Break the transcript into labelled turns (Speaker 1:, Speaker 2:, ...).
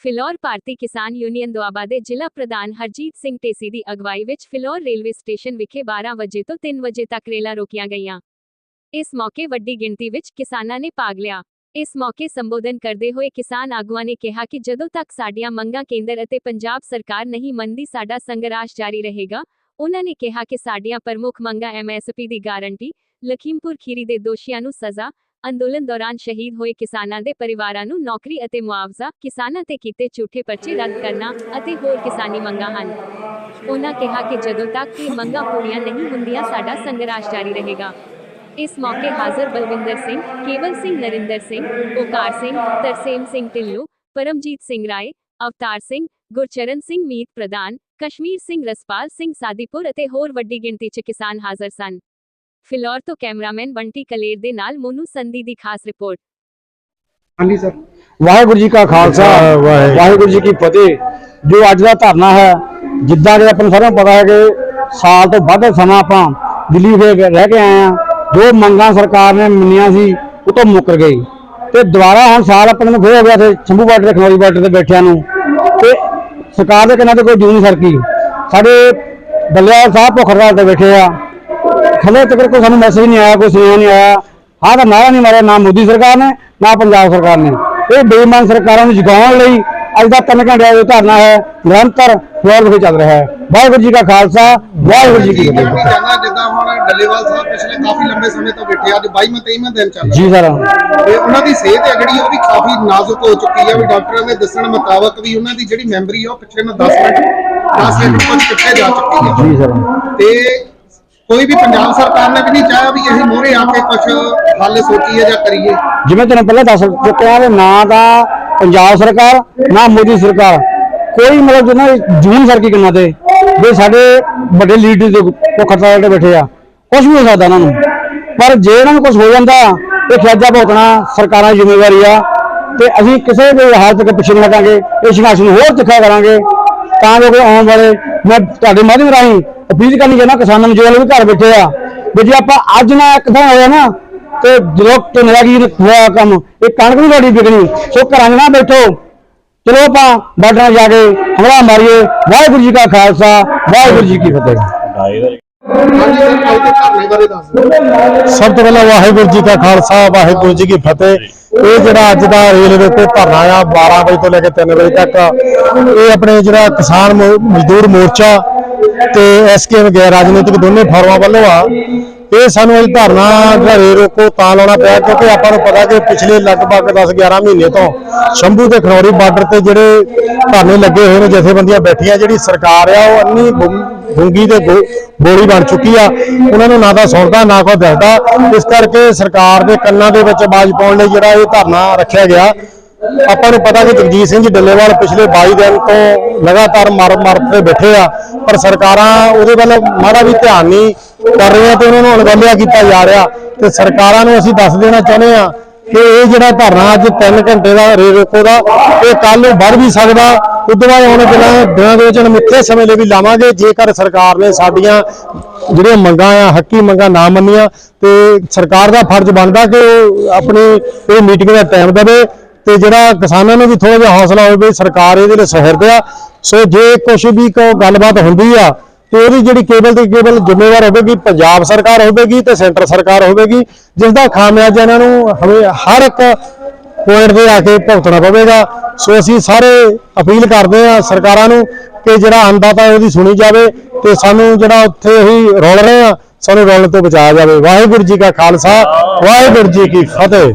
Speaker 1: ਫਿਲੌਰ ਭਾਰਤੀ ਕਿਸਾਨ ਯੂਨੀਅਨ ਦੁਆਬਾ ਦੇ ਜ਼ਿਲ੍ਹਾ ਪ੍ਰਧਾਨ ਹਰਜੀਤ ਸਿੰਘ ਢੇਸੀ ਦੀ ਅਗਵਾਈ ਵਿੱਚ ਫਿਲੌਰ ਰੇਲਵੇ ਸਟੇਸ਼ਨ ਵਿਖੇ 12 ਵਜੇ ਤੋਂ 3 ਵਜੇ ਤੱਕ ਰੇਲਾਂ ਰੋਕੀਆਂ ਗਈਆਂ। ਇਸ ਮੌਕੇ ਵੱਡੀ ਗਿਣਤੀ ਵਿੱਚ ਕਿਸਾਨਾਂ ਨੇ ਭਾਗ ਲਿਆ। ਇਸ ਮੌਕੇ ਸੰਬੋਧਨ ਕਰਦੇ ਹੋਏ ਕਿਸਾਨ ਆਗੂਆਂ ਨੇ ਕਿਹਾ ਕਿ ਜਦੋਂ ਤੱਕ ਸਾਡੀਆਂ ਮੰਗਾਂ ਕੇਂਦਰ ਅਤੇ ਪੰਜਾਬ ਸਰਕਾਰ ਨਹੀਂ ਮੰਨਦੀ ਸਾਡਾ ਸੰਘਰਸ਼ ਜਾਰੀ ਰਹੇਗਾ, ਉਹਨਾਂ ਨੇ ਕਿਹਾ ਕਿ ਸਾਡੀਆਂ ਪ੍ਰਮੁੱਖ ਮੰਗਾਂ ਐਮਐਸਪੀ ਦੀ ਗਾਰੰਟੀ, ਲਖੀਮਪੁਰ ਖੀਰੀ ਦੇ ਦੋਸ਼ੀਆਂ ਨੂੰ ਸਜ਼ਾ ਅੰਦੋਲਨ ਦੌਰਾਨ ਸ਼ਹੀਦ ਹੋਏ ਕਿਸਾਨਾਂ ਦੇ ਪਰਿਵਾਰਾਂ ਨੂੰ ਨੌਕਰੀ ਅਤੇ ਮੁਆਵਜ਼ਾ, ਕਿਸਾਨਾਂ ਤੇ ਕੀਤੇ ਝੂਠੇ ਪਰਚੇ ਰੱਦ ਕਰਨਾ ਅਤੇ ਹੋਰ ਕਿਸਾਨੀ ਮੰਗਾਂ ਹਨ। ਉਹਨਾਂ ਕਿਹਾ ਕਿ ਜਦੋਂ ਤੱਕ ਇਹ ਮੰਗਾਂ ਪੂਰੀਆਂ ਨਹੀਂ ਹੁੰਦੀਆਂ, ਸਾਡਾ ਸੰਘਰਸ਼ ਜਾਰੀ ਰਹੇਗਾ। ਇਸ ਮੌਕੇ ਹਾਜ਼ਰ ਬਲਵਿੰਦਰ ਸਿੰਘ, ਕੇਵਲ ਸਿੰਘ ਨਰਿੰਦਰ ਸਿੰਘ, ਓਕਾਰ ਸਿੰਘ, ਤਰਸੇਮ ਸਿੰਘ ਢਿੱਲੋਂ, ਪਰਮਜੀਤ ਸਿੰਘ ਰਾਏ, ਅਵਤਾਰ ਸਿੰਘ, ਗੁਰਚਰਨ ਸਿੰਘ ਮੀਤ ਪ੍ਰਧਾਨ, ਕਸ਼ਮੀਰ ਸਿੰਘ ਰਸਪਾਲ ਸਿੰਘ ਸਾਦੀਪੁਰ ਅਤੇ ਹੋਰ ਵੱਡੀ ਗਿਣਤੀ 'ਚ ਕਿਸਾਨ ਹਾਜ਼ਰ ਸਨ। ਫਿਲੌਰ ਤੋਂ ਕੈਮਰਾਮੈਨ ਬੰਟੀ ਕਲੇਰ ਦੇ ਨਾਲ ਮੋਨੂ ਸੰਧੀ ਦੀ ਖਾਸ ਰਿਪੋਰਟ।
Speaker 2: ਹਾਂਜੀ ਸਰ।
Speaker 3: ਵਾਹਿਗੁਰੂ ਜੀ ਕਾ ਖਾਲਸਾ ਵਾਹਿਗੁਰੂ ਜੀ ਕੀ ਫਤਿਹ। ਜੋ ਅੱਜ ਦਾ ਧਰਨਾ ਹੈ ਜਿੱਦਾਂ ਕਿ ਆਪਾਂ ਨੂੰ ਸਾਰਿਆਂ ਨੂੰ ਪਤਾ ਹੈ ਕਿ ਸਾਲ ਤੋਂ ਵੱਧ ਸਮਾਂ ਆਪਾਂ ਦਿੱਲੀ ਦੇ ਰਹਿ ਕੇ ਆਏ ਆ ਜੋ ਮੰਗਾਂ ਸਰਕਾਰ ਨੇ ਮੰਨੀਆਂ ਸੀ ਉਹ ਤੋਂ ਮੁੱਕਰ ਗਈ। ਤੇ ਦੁਬਾਰਾ ਹੁਣ ਸਾਲ ਆਪਾਂ ਨੂੰ ਫਿਰ ਹੋ ਗਿਆ ਤੇ ਸ਼ੰਭੂ ਬਾਰਡਰ ਤੇ ਖਨੌਰੀ ਬਾਰਡਰ ਤੇ ਬੈਠਿਆਂ ਨੂੰ। ਤੇ ਸਰਕਾਰ ਦੇ ਕੰਨਾਂ ਤੇ ਕੋਈ ਜੂ ਨਹੀਂ ਸਰਕੀ। ਸਾਡੇ ਬੱਲਿਆਲ ਸਾਹਿਬ ਭੁੱਖਰਵਾਲ ਤੇ ਬੈਠੇ ਆ। ਹਲੇ ਤੱਕ ਕੋਈ ਸਾਨੂੰ ਮੈਸੇਜ ਨਹੀਂ ਆਇਆ ਕੋਈ ਸੁਨੇਹਾ ਨਹੀਂ ਆਇਆ। ਆਹ ਤਾਂ ਨਾਰਾ ਨਹੀਂ ਮਾਰਿਆ ਨਾ ਮੋਦੀ ਸਰਕਾਰ ਨੇ ਨਾ ਪੰਜਾਬ ਸਰਕਾਰ ਨੇ। ਇਹ ਬੇਈਮਾਨ ਸਰਕਾਰਾਂ ਨੂੰ ਜਗਾਉਣ ਲਈ ਅੱਜ ਦਾ ਤਿੰਨ ਘੰਟਿਆਂ ਦਾ ਧਰਨਾ ਹੈ ਨਿਰੰਤਰ ਫਲੋਰ ਵਿਖੇ ਚੱਲ ਰਿਹਾ ਹੈ। ਵਾਹਿਗੁਰੂ ਜੀ ਕਾ ਖਾਲਸਾ ਵਾਹਿਗੁਰੂ ਜੀ ਕੀ ਫਤਿਹ।
Speaker 2: ਜਿੱਦਾਂ ਹੁਣ ਡੱਲੇਵਾਲ ਸਾਹਿਬ ਪਿਛਲੇ ਕਾਫੀ ਲੰਬੇ ਸਮੇਂ ਤੋਂ ਬੈਠੇ ਆ ਅੱਜ 22ਵਾਂ 23ਵਾਂ ਦਿਨ ਚੱਲ ਰਿਹਾ।
Speaker 3: ਜੀ ਸਰ।
Speaker 2: ਤੇ ਉਹਨਾਂ ਦੀ ਸਿਹਤ ਹੈ ਜਿਹੜੀ ਉਹ ਵੀ ਕਾਫੀ ਨਾਜ਼ੁਕ ਹੋ ਚੁੱਕੀ ਹੈ। ਵੀ ਡਾਕਟਰਾਂ ਦੇ ਦੱਸਣ ਮੁਤਾਬਕ ਵੀ ਉਹਨਾਂ ਦੀ ਜਿਹੜੀ ਮੈਮਰੀ ਆ ਉਹ ਪਿਛਲੇ ਨੂੰ 10 ਮਿੰਟ 10 ਮਿੰਟ ਕੁਝ ਪਿੱਛੇ ਜਾ ਚੁੱਕੀ ਹੈ।
Speaker 3: ਜੀ ਸਰ।
Speaker 2: ਤੇ ਕੋਈ ਵੀ ਪੰਜਾਬ ਸਰਕਾਰ ਨੇ ਵੀ ਨਹੀਂ ਚਾਹਿਆ ਵੀ ਅਸੀਂ ਮੋਹਰੇ ਆ ਕੇ ਕੁਝ ਹੱਲ ਸੋਚੀਏ ਜਾਂ ਕਰੀਏ।
Speaker 3: ਜਿਵੇਂ ਤੁਹਾਨੂੰ ਪਹਿਲਾਂ ਦੱਸ ਚੁੱਕਿਆ ਕਿ ਨਾ ਤਾਂ ਪੰਜਾਬ ਸਰਕਾਰ, ਨਾ ਮੋਦੀ ਸਰਕਾਰ, ਕੋਈ ਮਤਲਬ ਜਿਹਨਾਂ ਜੂਨ ਸਰਕੀ ਕੰਨਾਂ ਤੇ, ਵੀ ਸਾਡੇ ਵੱਡੇ ਲੀਡਰ ਦੇ ਉਹ ਜਿਹੜੇ ਬੈਠੇ ਆ ਕੁਝ ਵੀ ਹੋ ਸਕਦਾ ਇਹਨਾਂ ਨੂੰ। ਪਰ ਜੇ ਇਹਨਾਂ ਨੂੰ ਕੁਝ ਹੋ ਜਾਂਦਾ, ਇਹ ਖਿਆਜਾ ਭੋਗਣਾ ਸਰਕਾਰਾਂ ਦੀ ਜ਼ਿੰਮੇਵਾਰੀ ਆ, ਤੇ ਅਸੀਂ ਕਿਸੇ ਵੀ ਹਾਲਤ ਤੱਕ ਪਿੱਛੇ ਨਹੀਂ ਹਟਾਂਗੇ, ਇਹ ਸੰਘਰਸ਼ ਨੂੰ ਹੋਰ ਤਿੱਖਾ ਕਰਾਂਗੇ। ਤਾਂ ਜੋ ਕਿ ਆਉਣ ਵਾਲੇ ਮੈਂ ਤੁਹਾਡੇ ਮਾਧਿਅਮ ਰਾਹੀਂ ਅਪੀਲ ਕਰਨੀ ਚਾਹੁੰਦਾ ਕਿਸਾਨਾਂ ਨੂੰ ਜੋ ਲੋਕ ਘਰ ਬੈਠੇ ਆ ਵੀ ਜੇ ਆਪਾਂ ਅੱਜ ਨਾ ਇੱਕ ਥਾਂ ਹੋਇਆ ਨਾ ਤੇ ਜਦੋਂ ਢਿੱਲਾ ਕੀ ਹੋਇਆ ਕੰਮ ਇਹ ਕਣਕ ਵੀ ਤੁਹਾਡੀ ਵਿਕਣੀ ਸੋ ਘਰਾਂ 'ਚ ਨਾ ਬੈਠੋ। ਚਲੋ ਆਪਾਂ ਬਾਰਡਰਾਂ ਜਾ ਕੇ ਹਮਲਾ ਮਾਰੀਏ। ਵਾਹਿਗੁਰੂ ਜੀ ਕਾ ਖਾਲਸਾ ਵਾਹਿਗੁਰੂ ਜੀ ਕੀ ਫਤਿਹ।
Speaker 4: ਸਭ ਤੋਂ ਪਹਿਲਾਂ ਵਾਹਿਗੁਰੂ ਜੀ ਕਾ ਖਾਲਸਾ ਵਾਹਿਗੁਰੂ ਜੀ ਕੀ ਫਤਿਹ। ਇਹ ਜਿਹੜਾ ਅੱਜ ਦਾ ਰੇਲਵੇ ਤੇ ਧਰਨਾ ਆ 12 ਵਜੇ ਤੋਂ ਲੈ ਕੇ 3 ਵਜੇ ਤੱਕ, ਇਹ ਆਪਣੇ ਜਿਹੜਾ ਕਿਸਾਨ ਮੋ- ਮਜ਼ਦੂਰ ਮੋਰਚਾ ਤੇ ਐਸਕੇਐਮ ਗੈਰ ਰਾਜਨੀਤਿਕ ਦੋਨੇ ਫੋਰਮਾਂ ਵੱਲੋਂ ਆ। ਇਹ ਸਾਨੂੰ ਅੱਜ ਧਰਨਾ ਜਿਹੜਾ ਰੋਕੋ, ਤਾਂ ਲਾਉਣਾ ਪਿਆ, ਕਿਉਂਕਿ ਆਪਾਂ ਨੂੰ ਪਤਾ ਕਿ ਪਿਛਲੇ ਲਗਭਗ 10 11 ਮਹੀਨੇ ਤੋਂ ਸ਼ੰਭੂ ਤੇ ਖਨੌਰੀ ਬਾਰਡਰ ਤੇ ਜਿਹੜੇ ਧਰਨੇ ਲੱਗੇ ਹੋਏ ਨੇ, ਜਥੇਬੰਦੀਆਂ ਬੈਠੀਆਂ, ਜਿਹੜੀ ਸਰਕਾਰ ਆ, ਉਹ ਅੰਨੀ ਗੁੰਮ- ਗੁੰਗੀ ਤੇ ਗੋ- ਗੋਲੀ ਬਣ ਚੁੱਕੀ ਆ। ਉਹਨਾਂ ਨੂੰ ਨਾ ਤਾਂ ਸੁਣਦਾ ਨਾ ਕੋਈ ਦੱਸਦਾ। ਇਸ ਕਰਕੇ ਸਰਕਾਰ ਦੇ ਕੰਨਾਂ ਦੇ ਵਿੱਚ ਆਵਾਜ਼ ਪਾਉਣ ਲਈ ਜਿਹੜਾ ਇਹ ਧਰਨਾ ਰੱਖਿਆ ਗਿਆ ਆਪਾਂ ਨੂੰ ਪਤਾ ਕਿ ਜਗਜੀਤ ਸਿੰਘ ਜੀ ਡੱਲੇਵਾਲ ਪਿਛਲੇ 22 ਦਿਨ ਤੋਂ ਲਗਾਤਾਰ ਮਰ ਮਰ ਤੇ ਬੈਠੇ ਆ, ਪਰ ਸਰਕਾਰਾਂ ਉਹਦੇ ਵੱਲ ਮਾੜਾ ਵੀ ਧਿਆਨ ਨਹੀਂ ਕਰ ਰਹੀਆਂ ਤੇ ਉਹਨਾਂ ਨੂੰ ਅਣਗੌਲਿਆ ਕੀਤਾ ਜਾ ਰਿਹਾ ਤੇ ਸਰਕਾਰਾਂ ਨੂੰ ਅਸੀਂ ਦੱਸ ਦੇਣਾ ਚਾਹੁੰਦੇ ਆ ਕਿ ਇਹ ਜਿਹੜਾ ਧਰਨਾ ਅੱਜ 3 ਘੰਟੇ ਦਾ ਰੇ ਰੋਕੋ ਦਾ, ਇਹ ਕੱਲ ਨੂੰ ਵੱਧ ਵੀ ਸਕਦਾ, ਉਦੋਂ ਬਾਅਦ ਆਉਣ ਵਾਲੇ ਦਿਨਾਂ ਦੇ ਵਿੱਚ ਮਿੱਥੇ ਸਮੇਂ ਲਈ ਵੀ ਲਾਵਾਂਗੇ, ਜੇਕਰ ਸਰਕਾਰ ਨੇ ਸਾਡੀਆਂ ਜਿਹੜੀਆਂ ਮੰਗਾਂ ਆ, ਹੱਕੀ ਮੰਗਾਂ ਨਾ ਮੰਨੀਆਂ ਤੇ ਸਰਕਾਰ ਦਾ ਫਰਜ਼ ਬਣਦਾ ਕਿ ਉਹ ਆਪਣੀ ਇਹ ਮੀਟਿੰਗ ਦਾ ਟਾਈਮ ਦੇਵੇ। ਤੇ ਜਿਹੜਾ ਕਿਸਾਨਾਂ ਨੂੰ ਵੀ ਥੋੜਾ ਜਿਹਾ ਹੌਸਲਾ ਹੋਵੇ ਵੀ ਸਰਕਾਰ ਇਹਦੇ ਲਈ ਸਹਿਰਦ ਆ। ਸੋ ਜੇ ਕੁਝ ਵੀ ਕੋ ਗੱਲਬਾਤ ਹੁੰਦੀ ਆ, ਤੇ ਉਹਦੀ ਜਿਹੜੀ ਕੇਬਲ ਦੀ ਕੇਬਲ ਜ਼ਿੰਮੇਵਾਰ ਹੋਵੇਗੀ, ਪੰਜਾਬ ਸਰਕਾਰ ਹੋਵੇਗੀ ਤੇ ਸੈਂਟਰ ਸਰਕਾਰ ਹੋਵੇਗੀ, ਜਿਸ ਦਾ ਖਾਮਿਆਜ਼ਾ ਇਹਨਾਂ ਨੂੰ ਹਮੇ ਹਰ ਇੱਕ ਪੁਆਇੰਟ ਤੇ ਆ ਕੇ ਭੁਗਤਣਾ ਪਵੇਗਾ। ਸੋ ਅਸੀਂ ਸਾਰੇ ਅਪੀਲ ਕਰਦੇ ਆ ਸਰਕਾਰਾਂ ਨੂੰ ਕਿ ਜਿਹੜਾ ਅੰਦਾਤਾ ਉਹਦੀ ਸੁਣੀ ਜਾਵੇ ਤੇ ਸਾਨੂੰ ਜਿਹੜਾ ਉੱਥੇ ਅਸੀਂ ਰੋਲ ਰਹੇ ਆ, ਸਾਨੂੰ ਰੋਲਣ ਤੋਂ ਬਚਾਇਆ ਜਾਵੇ। ਵਾਹਿਗੁਰੂ ਜੀ ਕਾ ਖਾਲਸਾ, ਵਾਹਿਗੁਰੂ ਜੀ ਕੀ ਫਤਿਹ।